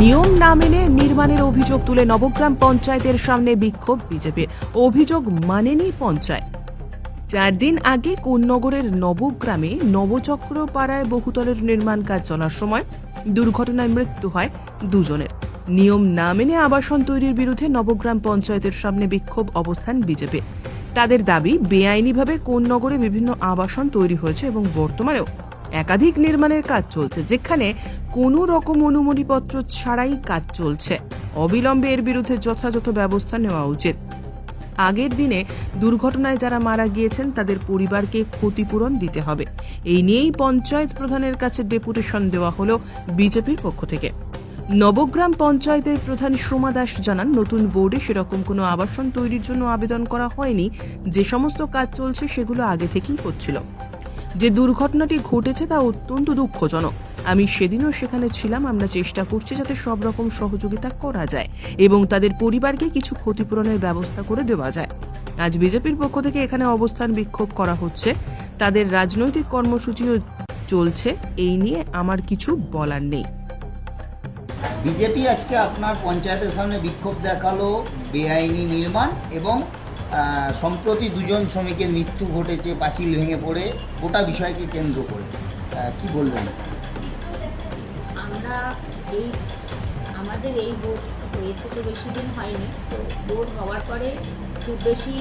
নিয়ম না মেনে নির্মাণের অভিযোগ তুলে নবগ্রাম পঞ্চায়েতের সামনে বিক্ষোভ বিজেপির। অভিযোগ মানেনি পঞ্চায়েত। চার দিন আগে কোন্নগরের নবগ্রামে নবচক্র পাড়ায় বহুতলের নির্মাণ কাজ চলার সময় দুর্ঘটনায় মৃত্যু হয় দুজনের। নিয়ম না মেনে আবাসন তৈরির বিরুদ্ধে নবগ্রাম পঞ্চায়েতের সামনে বিক্ষোভ অবস্থান বিজেপি তাদের দাবি বেআইনিভাবে কোন্নগরে বিভিন্ন আবাসন তৈরি হয়েছে এবং বর্তমানেও একাধিক নির্মাণের কাজ চলছে, যেখানে কোনো রকম অনুমতিপত্র ছাড়াই কাজ চলছে। অবিলম্বে এর বিরুদ্ধে যথাযথ ব্যবস্থা নেওয়া উচিত। আগের দিনে দুর্ঘটনায় যারা মারা গিয়েছেন, তাদের পরিবারকে ক্ষতিপূরণ দিতে হবে। এই নিয়েই পঞ্চায়েত প্রধানের কাছে ডেপুটেশন দেওয়া হলো বিজেপির পক্ষ থেকে। নবগ্রাম পঞ্চায়েতের প্রধান সোমা দাস জানান, নতুন বোর্ডে সেরকম কোনো আবাসন তৈরির জন্য আবেদন করা হয়নি। যে সমস্ত কাজ চলছে, সেগুলো আগে থেকেই হচ্ছিল। যে দুর্ঘটনাটি ঘটেছে তা অত্যন্ত দুঃখজনক। আমি সেদিনও সেখানে ছিলাম, আমরা চেষ্টা করছি যাতে সব রকম সহযোগিতা করা যায় এবং তাদের পরিবারকে কিছু ক্ষতিপূরণের ব্যবস্থা করে দেওয়া যায়। আজ বিজেপির পক্ষ থেকে এখানে অবস্থান বিক্ষোভ করা হচ্ছে। তাদের রাজনৈতিক কর্মসূচিও চলছে। এই নিয়ে আমার কিছু বলার নেই। বিজেপি আজকে আপনার পঞ্চায়েতের সামনে বিক্ষোভ দেখাল, বেআইনি নির্মাণ এবং সম্প্রতি দুজন শ্রমিকের মৃত্যু ঘটেছে পাঁচিল ভেঙে পড়ে। গোটা বিষয়কে কেন্দ্র করে। কি বলবেন? আমরা এই, আমাদের এই বোর্ড হয়েছে তো বেশি দিন হয়নি। তো বোর্ড হওয়ার পরে খুব বেশি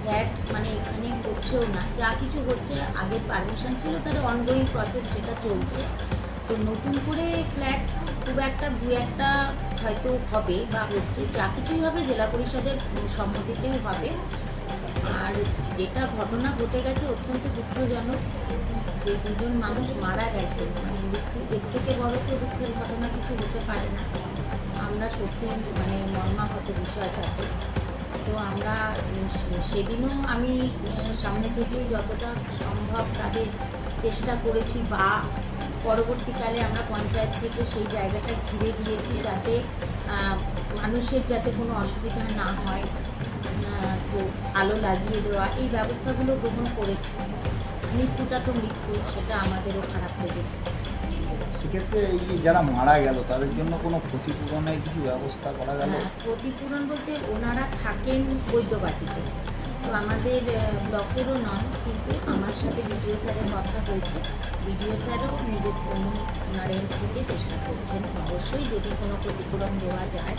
ফ্ল্যাট মানে এখানে হচ্ছেও না। যা কিছু হচ্ছে আগের পারমিশন ছিল তার অনগোয়িং প্রসেস সেটা চলছে। তো নতুন করে ফ্ল্যাট খুব একটা দু একটা হয়তো হবে বা হচ্ছে যা কিছুই হবে জেলা পরিষদের সম্মতিতেই হবে। আর যেটা ঘটনা ঘটে গেছে অত্যন্ত দুঃখজনক, যে দুজন মানুষ মারা গেছে। মানে মৃত্যু, এর থেকে বড় তো দুঃখের ঘটনা কিছু হতে পারে না। আমরা সত্যি মানে মর্মাহত বিষয়টাতে। তো আমরা সেদিনও আমি সামনে থেকে যতটা সম্ভব তাদের চেষ্টা করেছি বা পরবর্তীকালে আমরা পঞ্চায়েত থেকে সেই জায়গাটা ঘিরে দিয়েছি যাতে মানুষের যাতে কোনো অসুবিধা না হয় তো আলো লাগিয়ে দেওয়া, এই ব্যবস্থাগুলো গ্রহণ করেছি। মৃত্যুটা তো মৃত্যু, সেটা আমাদেরও খারাপ লেগেছে। সেক্ষেত্রে এই যে যারা মারা গেল তাদের জন্য কোনো ক্ষতিপূরণের কিছু ব্যবস্থা করা গেল? হ্যাঁ, ক্ষতিপূরণ বলতে ওনারা থাকেন বৈদ্যবাটিতে। তো আমাদের ব্লকেরও নন কিন্তু আমার সাথে বিডিও স্যারের কথা হয়েছে। বিডিও স্যারও নিজের উনি ওনার এর থেকে চেষ্টা করছেন। অবশ্যই যদি কোনো ক্ষতিপূরণ দেওয়া যায়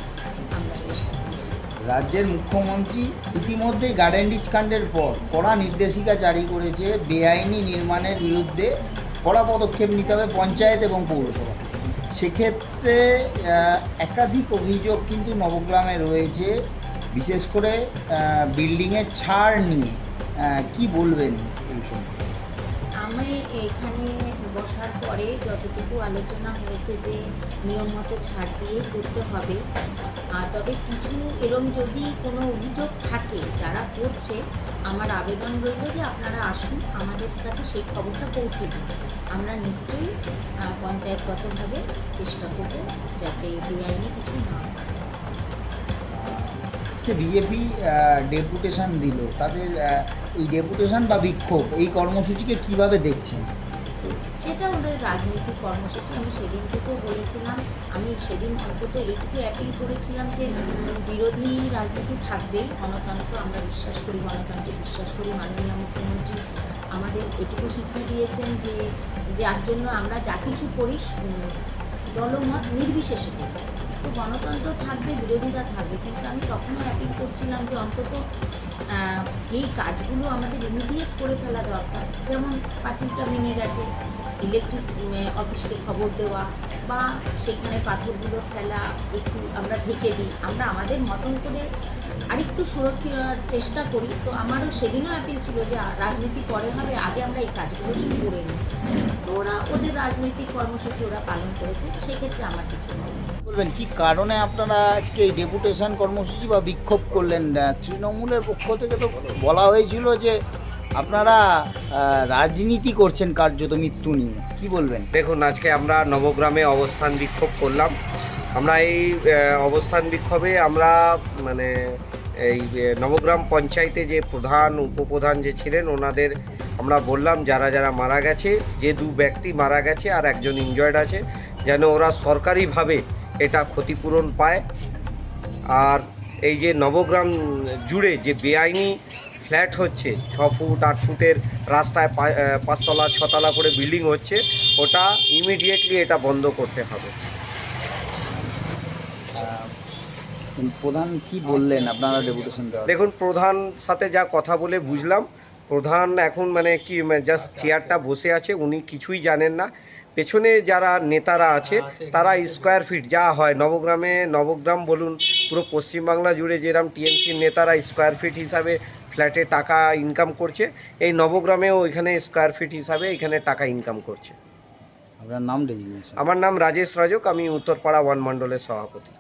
আমরা চেষ্টা করছি। রাজ্যের মুখ্যমন্ত্রী ইতিমধ্যেই গার্ডেন রিচ কাণ্ডের পর কড়া নির্দেশিকা জারি করেছে বেআইনি নির্মাণের বিরুদ্ধে কড়া পদক্ষেপ নিতে হবে পঞ্চায়েত এবং পৌরসভা। সেক্ষেত্রে একাধিক অভিযোগ কিন্তু নবগ্রামে রয়েছে। বিশেষ করে বিল্ডিংয়ের ছাড় নিয়ে কি বলবেন এই সম্পর্কে? আমি এখানে বসার পরে যতটুকু আলোচনা হয়েছে যে নিয়ম মতো ছাড় দিয়ে করতে হবে আর তবে কিছু এরম যদি কোনো অভিযোগ থাকে যারা করছে, আমার আবেদন রইল যে আপনারা আসুন, আমাদের কাছে সেই খবরটা পৌঁছে দিন। আমরা নিশ্চয়ই পঞ্চায়েতগতভাবে চেষ্টা করব যাতে বেআইনি কিছু না হয়। আজকে বিজেপি ডেপুটেশন দিল। তাদের এই ডেপুটেশন বা বিক্ষোভ, এই কর্মসূচিকে কীভাবে দেখছেন? সেটা ওদের রাজনৈতিক কর্মসূচি, আমি সেদিন থেকেও বলেছিলাম, আমি সেদিন অন্তত একটু অ্যাপিল করেছিলাম যে বিরোধী রাজনীতি থাকবেই, গণতন্ত্র আমরা বিশ্বাস করি গণতন্ত্রে বিশ্বাস করি, মাননীয় মুখ্যমন্ত্রী আমাদের এটুকু শিক্ষা দিয়েছেন যে, যার জন্য আমরা যা কিছু করি দলমত নির্বিশেষে করি তো গণতন্ত্র থাকবে বিরোধীরা থাকবে, কিন্তু আমি তখনও অ্যাপিল করছিলাম যে অন্তত যেই কাজগুলো আমাদের ইমিডিয়েট করে ফেলা দরকার, যেমন পাঁচিলটা ভেঙে গেছে ইলেকট্রিক অফিসকে খবর দেওয়া, বা সেখানে পাথরগুলো ফেলা, একটু আমরা ঢেকে দিই, আমরা আমাদের মতন করে আরেকটু সুরক্ষার চেষ্টা করি। তো আমারও সেদিনও অ্যাপিল ছিল যে রাজনীতি পরে হবে, আগে আমরা এই কাজগুলো শুরু করে নিই। তো ওরা ওদের রাজনৈতিক কর্মসূচি ওরা পালন করেছে সেক্ষেত্রে আমার কিছু বলবেন কি কারণে আপনারা আজকে এই ডেপুটেশন কর্মসূচি বা বিক্ষোভ করলেন? তৃণমূলের পক্ষ থেকে তো বলা হয়েছিল যে আপনারা রাজনীতি করছেন কার্যত মৃত্যু নিয়ে। কি বলবেন? দেখুন আজকে আমরা নবগ্রামে অবস্থান বিক্ষোভ করলাম। আমরা এই অবস্থান বিক্ষোভে আমরা মানে এই নবগ্রাম পঞ্চায়েতে যে প্রধান উপপ্রধান যে ছিলেন ওনাদের আমরা বললাম যারা যারা মারা গেছে যে দু ব্যক্তি মারা গেছে আর একজন ইনজয়েড আছে যেন ওরা সরকারিভাবে এটা ক্ষতিপূরণ পায়। আর এই যে নবগ্রাম জুড়ে যে বেআইনি ফ্ল্যাট হচ্ছে ছ ফুট আট ফুটের রাস্তায় পা- পাঁচতলা ছতলা করে বিল্ডিং হচ্ছে ওটা ইমিডিয়েটলি এটা বন্ধ করতে হবে। প্রধান কি বললেন? আপনারা ডেপুটেশন দেখুন প্রধান সাথে যা কথা বলে বুঝলাম। প্রধান এখন মানে কি জাস্ট চেয়ারটা বসে আছে উনি কিছুই জানেন না। পেছনে যারা নেতারা আছে তারা স্কোয়ার ফিট যা হয় নবগ্রামে নবগ্রাম বলুন পুরো পশ্চিমবাংলা জুড়ে যেরকম টিএমসির নেতারা স্কোয়ার ফিট হিসাবে ফ্ল্যাটে টাকা ইনকাম করছে এই নবগ্রামেও এখানে স্কোয়ার ফিট হিসাবে এখানে টাকা ইনকাম করছে। আপনার নাম আমার নাম রাজেশ রাজক আমি উত্তরপাড়া ওয়ান মণ্ডলের সভাপতি।